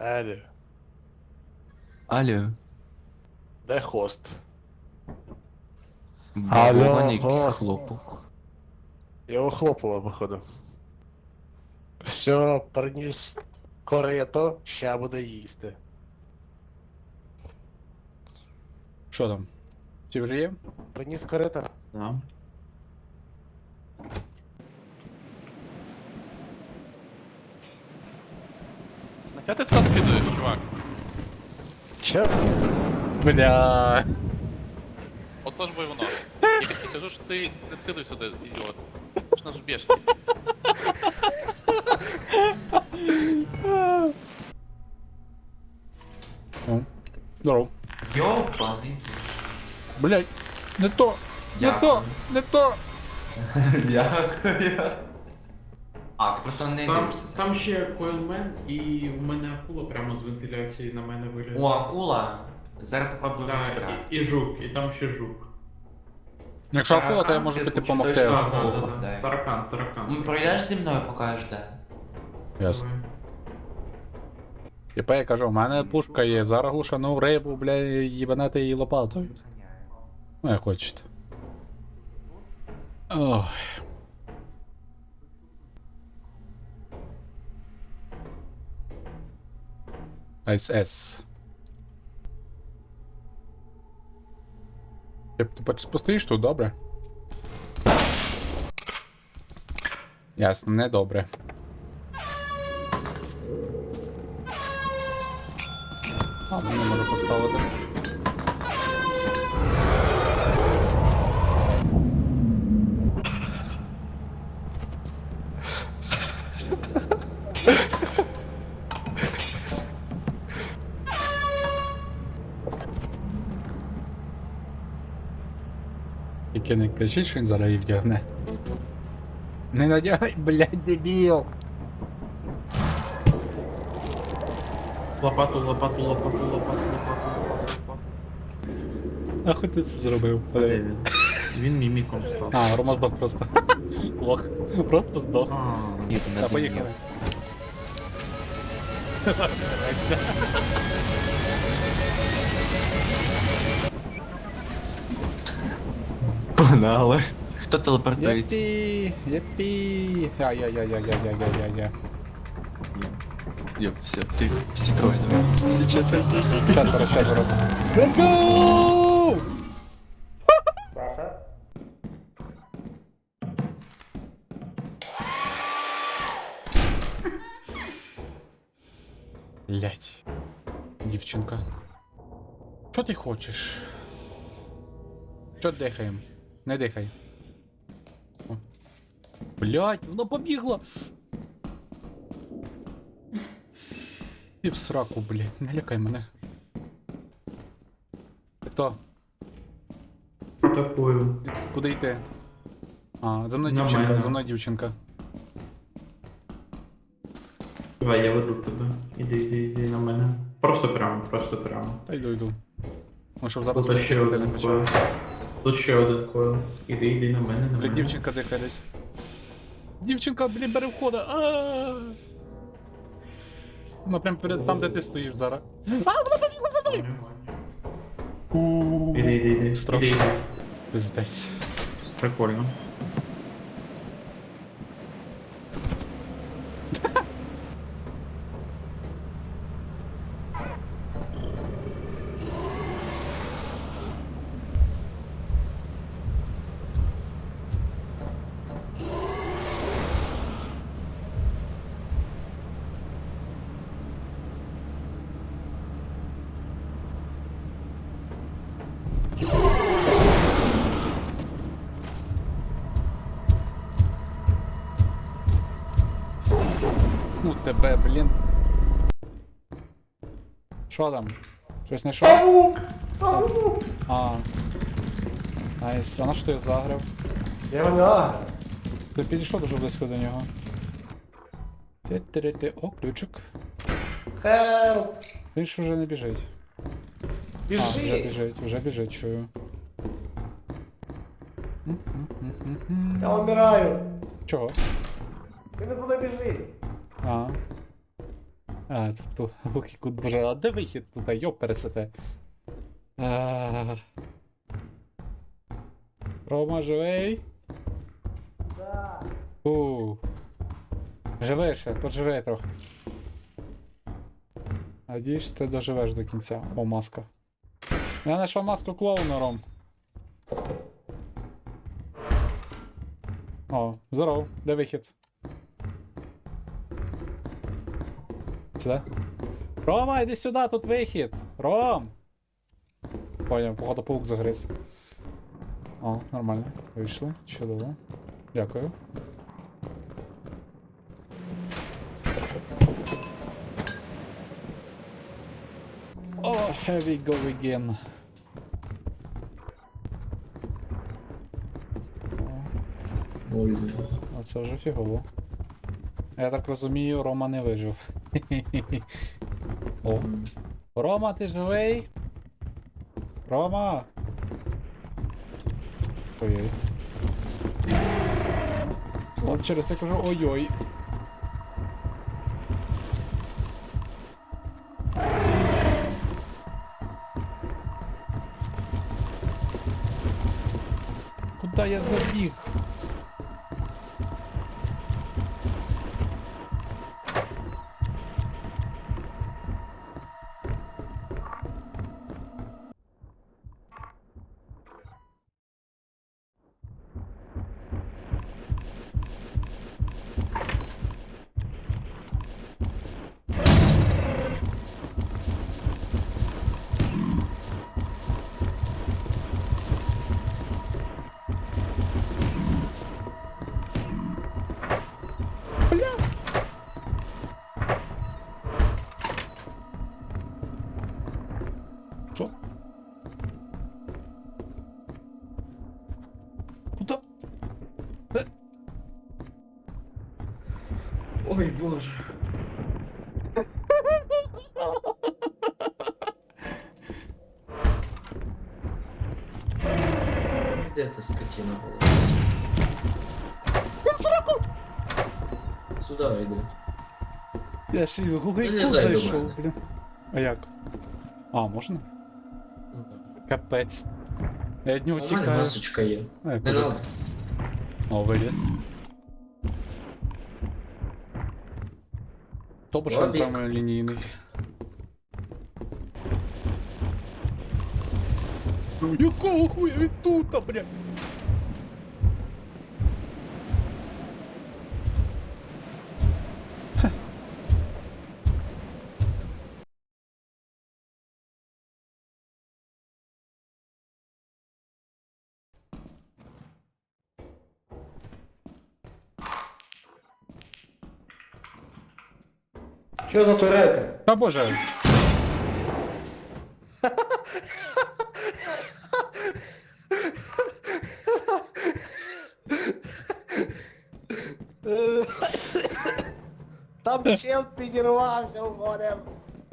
Елі, Алло. де хост? Бабований гост. хлопок. Його хлопало, походу. Все, приніс корито, ща буде їсти. Що там? Ті вже є? Приніс корито? Да. На ти сюди скидуєш, чувак? Че? Бля. Отож бо й воно. Я тобі кажу, що ти не скидуй сюди, ідіот. Ти ж нас б'єшся. Ну. Здоров. Йопаний. Блять. Не то. Не Дякую. то. Не то. Дякую. А, ти просто не Там, дивишся. там ще койлмен, і в мене акула прямо з вентиляції на мене вилізла. О, акула. Зараз буду Да, збирати. і, і жук, і там ще жук. Якщо акула, то я можу піти помогти. Точно. Так, так, акула. так, Дай. Таракан, таракан. Ну, пройдеш зі мною, покажеш де. Ясно. Типа я кажу, у мене пушка є, зараз глушану рибу, бля, їбанати її лопатою. Ну, як хочете. Ох. Айс Я ти постоїш тут, добре? Ясно, не добре. А, не можу поставити. Тільки не кричить, що він зараз її вдягне. Не надягай, блядь, дебіл! Лопату, лопату, лопату, лопату, лопату, лопату. Нахуй ти це зробив? Де він? Він міміком став. А, Рома здох просто. Лох. Просто здох. А, Ні, ти не Та поїхали. Це Погнали. Хто телепортується? Єпі, єпі. Я-я-я-я-я-я-я-я. Йо, все, ти всі троє давай. Всі четверо. Четверо, четверо. Let's go! Блять. Дівчинка. Що ти хочеш? Що дихаємо? Не дихай. О. Блять, вона побігла! І в сраку, блять, не лякай мене. Ти Хто? такою. Куди йти? А, за мною дівчинка, мене. за мною дівчинка. Давай, я веду тебе. Іди, іди, іди на мене. Просто прямо, просто прямо. Та йду йду. Ну, щоб зараз Тут ще не почав. Тут ще один койл. Іди, іди на мене, на Бля, мене. дівчинка дихає десь. Дівчинка, блін, бере входа. А! Вона прям перед там, де ти стоїш зараз. У. Іди, іди, іди. Страшно. Іди, іди. Пиздець. Прикольно. Ну тебе, блін. Що там? Щось знайшов? А. Найс, а на що ти заграв? Я його не аграв. Ти підійшов дуже близько до нього. Ти-ти-ти. О, ключик. Хелп! Він ж вже не біжить. А, вже Біжи! біжить, вже біжить, чую. Я вмираю! Чого? Він не туди біжить! А. А, тут, тут луки кут боже, а де вихід тут, йоп пересете. Рома, живий? Так. У. Живи ще, поживи трохи. Надіюсь, ти доживеш до кінця. О, маска. Я знайшов маску клоуна, Ром. О, здоров, де вихід? Сюди? Рома, іди сюди, тут вихід! Ром! Поняв, походу паук загриз. О, нормально. Вийшли. Чудово. Дякую. О, here we go again. О, Оце вже фігово. Я так розумію, Рома не вижив. О. Рома, ти живий? Рома! Ой-ой. От через це кажу ой-ой. Куда я забіг? Ой, боже. Де та скотина була? Сюди йди. Я ж і в Google Я не Code зайду, зайшов, мене. блін. А як? А, можна? Капець. Я від нього У мене тікаю. масочка є. А, я Не куди? надо. О, виліз. Тобто він Лобік. прямо лінійний. Якого хуя він тут, бля? Що за турети? Та боже. Там чел підірвався уходив.